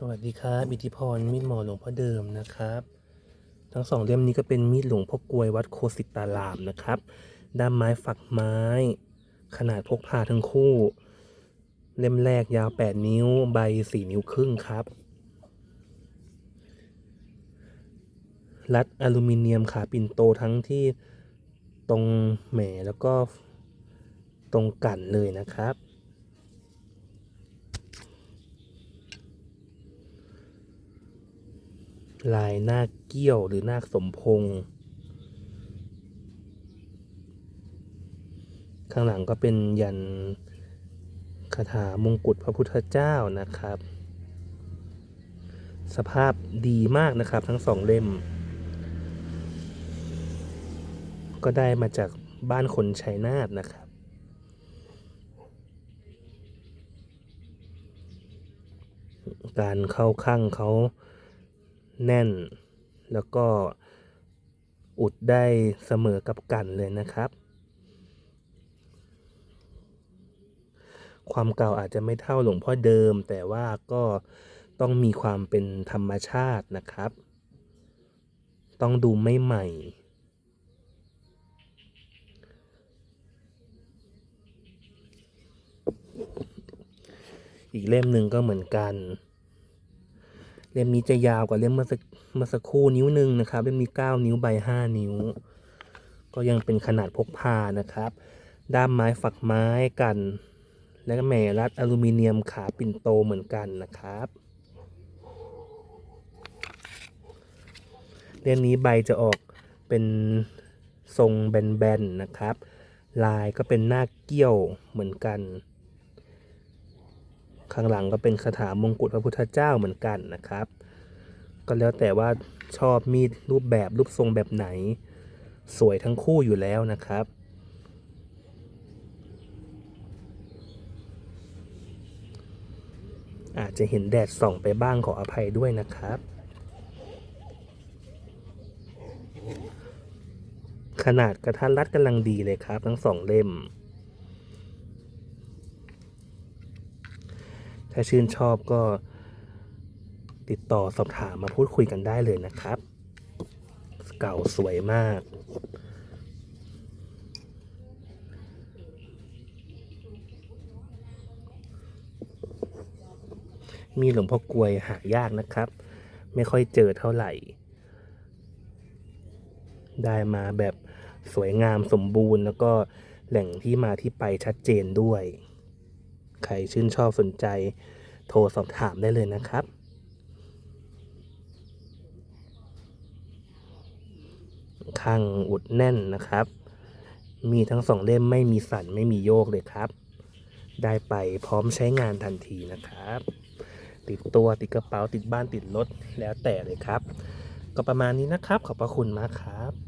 สวัสดีครับอิทธิพรมีดหมอหลวงพ่อเดิมนะครับ ทั้งสองเล่มนี้ก็เป็นมีดหลวงพ่อกลวยวัดโคสิตารามนะครับ ด้ามไม้ฝักไม้ ขนาดพกพาทั้งคู่ เล่มแรกยาว 8 นิ้วใบ 4 นิ้วครึ่งครับ รัดอลูมิเนียมขาปิ่นโตทั้งที่ตรงแหมแล้วก็ตรงกันเลยนะครับ ลายนาคเกี้ยวหรือนาคสมพงษ์ข้างหลังก็เป็นยันคาถามงกุฎพระพุทธเจ้านะครับ สภาพดีมากนะครับทั้งสองเล่ม ก็ได้มาจากบ้านคนชัยนาทนะครับ การเข้าข้างเขา แน่น แล้วก็อุดได้เสมอกับกันเลยนะครับ ความเก่าอาจจะไม่เท่าหลวงพ่อเดิม แต่ว่าก็ต้องมีความเป็นธรรมชาตินะครับ ต้องดูไม่ใหม่อีกเล่มหนึ่งก็เหมือนกัน เล่มนี้จะยาวกว่าเล่มเมื่อสักเมื่อสักครู่นิ้วหนึ่งนะครับเล่มนี้ 9 นิ้วใบ5นิ้ว ก็ยังเป็นขนาดพกพานะครับ ด้ามไม้ฝักไม้กัน และแหม่รัดอลูมิเนียมขาปิ่นโตเหมือนกันนะครับเล่มนี้ใบจะออกเป็นทรงแบนๆนะครับ ลายก็เป็นหน้าเกี้ยวเหมือนกัน ข้างหลังก็เป็นคาถามงกุฎพระพุทธเจ้าเหมือนกันนะครับ ก็แล้วแต่ว่าชอบมีดรูปแบบรูปทรงแบบไหน สวยทั้งคู่อยู่แล้วนะครับ อาจจะเห็นแดดส่องไปบ้างขออภัยด้วยนะครับขนาดกระทัดรัดกำลังดีเลยครับ ทั้งสองเล่ม ถ้าชื่นชอบก็ติดต่อสอบถามมาพูดคุยกันได้เลยนะครับ เก่าสวยมาก มีหลวงพ่อกลวยหายากนะครับ ไม่ค่อยเจอเท่าไหร่ ได้มาแบบสวยงามสมบูรณ์แล้วก็แหล่งที่มาที่ไปชัดเจนด้วย ใครชื่นชอบสนใจโทรสอบถามได้เลยนะครับ ข้างอุดแน่นนะครับ มีทั้งสองเล่มไม่มีสั่นไม่มีโยกเลยครับ ได้ไปพร้อมใช้งานทันทีนะครับ ติดตัวติดกระเป๋าติดบ้านติดรถแล้วแต่เลยครับ ก็ประมาณนี้นะครับ ขอบพระคุณมากครับ